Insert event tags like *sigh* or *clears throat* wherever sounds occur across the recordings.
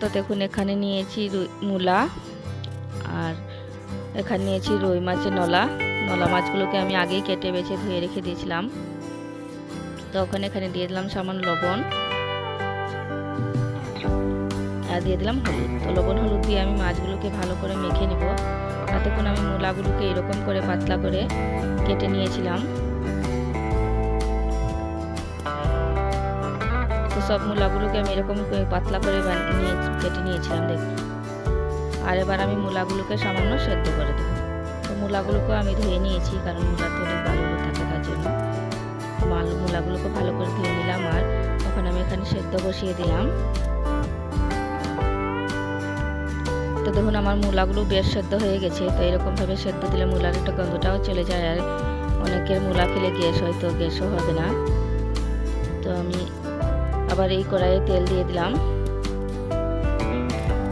তো দেখুন, এখানে নিয়েছি মূলা আর এখানে নিয়েছি রুই মাছের নলা। নলা মাছগুলোকে আমি আগেই কেটে বেছে ধুয়ে রেখে দিয়েছিলাম। তো ওখানে এখানে দিয়ে দিলাম সামান্য লবণ। আর দিয়ে দিলাম হলুদ। তো লবণ হলুদ দিয়ে আমি মাছগুলোকে ভালো করে মেখে নেব। আর দেখুন, আমি মূলাগুলোকে এরকম করে পাতলা করে কেটে নিয়েছিলাম। তো সব মূলাগুলোকে আমি এরকম পাতলা করে নিয়ে কেটে নিয়েছিলাম দেখুন আর এবার আমি মূলাগুলোকে সামান্য সেদ্ধ করে দেবো। তো মূলাগুলোকে আমি ধুয়ে নিয়েছি, কারণ মূলাতে অনেক বালুগুলো থাকে তার জন্য। মাল মূলাগুলোকে ভালো করে ধুয়ে নিলাম, আর তখন আমি এখানে সেদ্ধ বসিয়ে দিলাম। তো দেখুন, আমার মূলাগুলো বেশ সেদ্ধ হয়ে গেছে। তো এরকমভাবে সেদ্ধ দিলে মূলার একটা গন্ধটাও চলে যায়, আর অনেকের মূলা খেলে গ্যাস হয়তো গ্যাসও হবে না। তো আমি আবার এই কড়াইয়ে তেল দিয়ে দিলাম।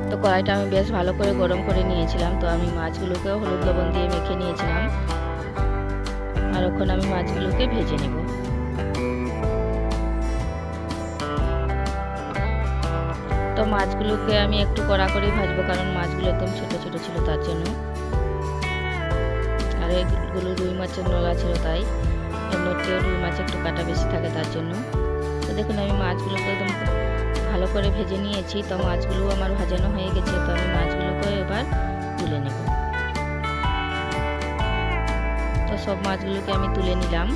তো কড়াইটা আমি বেশ ভালো করে গরম করে নিয়েছিলাম, তো আমি মাছগুলোকেও হলুদ লবণ দিয়ে মেখে নিয়েছিলাম। আর ওখানে আমি মাছগুলোকে ভেজে নেব। তো মাছগুলোকে আমি একটু কড়া করেই ভাজবো, কারণ মাছগুলো একদম ছোট ছোট ছিল তার জন্য। আর এগুলো রুই মাছের নলা ছিল তাই এমনিতেও রুই মাছ একটু কাটা বেশি থাকে তার জন্য। দেখুন, আমি মাছগুলোকে একদম ভালো করে ভেজে নিয়েছি। তো মাছগুলো আমার ভাজানো হয়ে গেছে, তো আমি মাছগুলোকে এবার তুলে নেব। তো সব মাছগুলোকে আমি তুলে নিলাম।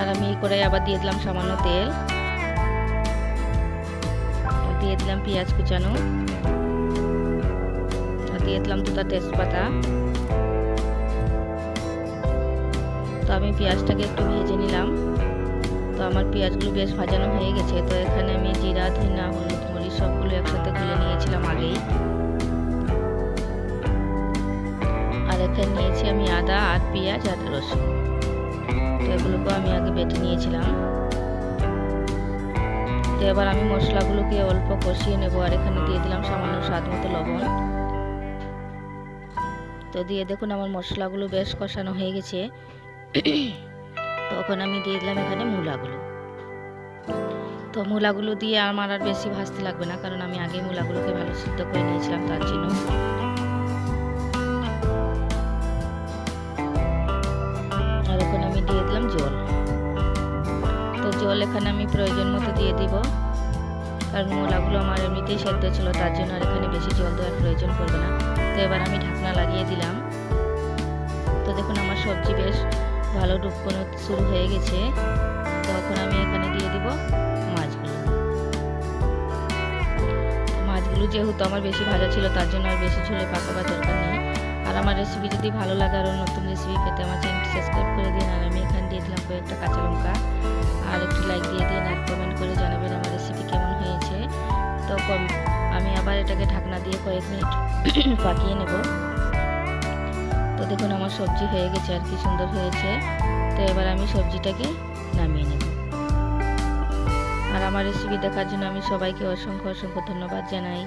আর আমি কড়াই আবার দিয়ে দিলাম সামান্য তেল। দিয়ে দিলাম পেঁয়াজ কুচানো। দিয়ে দিলাম দুটা তেজপাতা। তো আমি পেঁয়াজটাকে একটু ভেজে নিলাম। তো আমার পেঁয়াজগুলো বেশ ভাজানো হয়ে গেছে। তো এখানে আমি জিরা, ধনিয়া, হলুদ, মরিচ সবগুলো একসাথে গুলে নিয়েছিলাম আগেই। আর এখানে নিয়েছি আমি আদা আর পেঁয়াজ আর রসুন। তো এগুলোকেও আমি আগে বেটে নিয়েছিলাম। তো এবার আমি মশলাগুলোকে অল্প কষিয়ে নেব আর এখানে দিয়ে দিলাম সামান্য স্বাদ মতো লবণ। তো দিয়ে দেখুন আমার মশলাগুলো বেশ কষানো হয়ে গেছে। তখন আমি দিয়ে দিলাম এখানে মূলাগুলো। তো মূলাগুলো দিয়ে আমার আর বেশি ভাজতে লাগবে না, কারণ আমি আগে মূলাগুলোকে ভালো সিদ্ধ করে নিয়েছিলাম, তার জন্য। আর ওখানে আমি দিয়ে দিলাম জল। তো জল এখানে আমি প্রয়োজন মতো দিয়ে দিব, কারণ মূলাগুলো আমার এমনিতেই সেদ্ধ ছিল, তার জন্য আর এখানে বেশি জল দেওয়ার প্রয়োজন পড়বে না। তো এবার আমি ঢাকনা লাগিয়ে দিলাম। তো দেখুন আমার সবজি বেশ ভালো ডুবকোনো শুরু হয়ে গেছে। তখন আমি এখানে দিয়ে দিব মাছগুলো। মাছগুলো যেহেতু আমার বেশি ভাজা ছিল, তার জন্য আর বেশি ঝোলে পাকাবার দরকার নেই। আর আমার রেসিপি যদি ভালো লাগে আরও নতুন রেসিপি পেতে আমার চ্যানেলটি সাবস্ক্রাইব করে দিন। আর আমি এখানে দিয়ে দিলাম কয়েকটা কাঁচা লঙ্কা। আর একটু লাইক দিয়ে দিন আর কমেন্ট করে জানাবেন আমার রেসিপি কেমন হয়েছে। তো আমি আবার এটাকে ঢাকনা দিয়ে কয়েক মিনিট *clears throat* পাকিয়ে নেব। তো দেখুন, আমার সবজি হয়ে গেছে আর কি, সুন্দর হয়েছে। তো এবার আমি সবজিটাকে নামিয়ে নেব। আর আমার রেসিপি দেখার জন্য আমি সবাইকে অসংখ্য অসংখ্য ধন্যবাদ জানাই।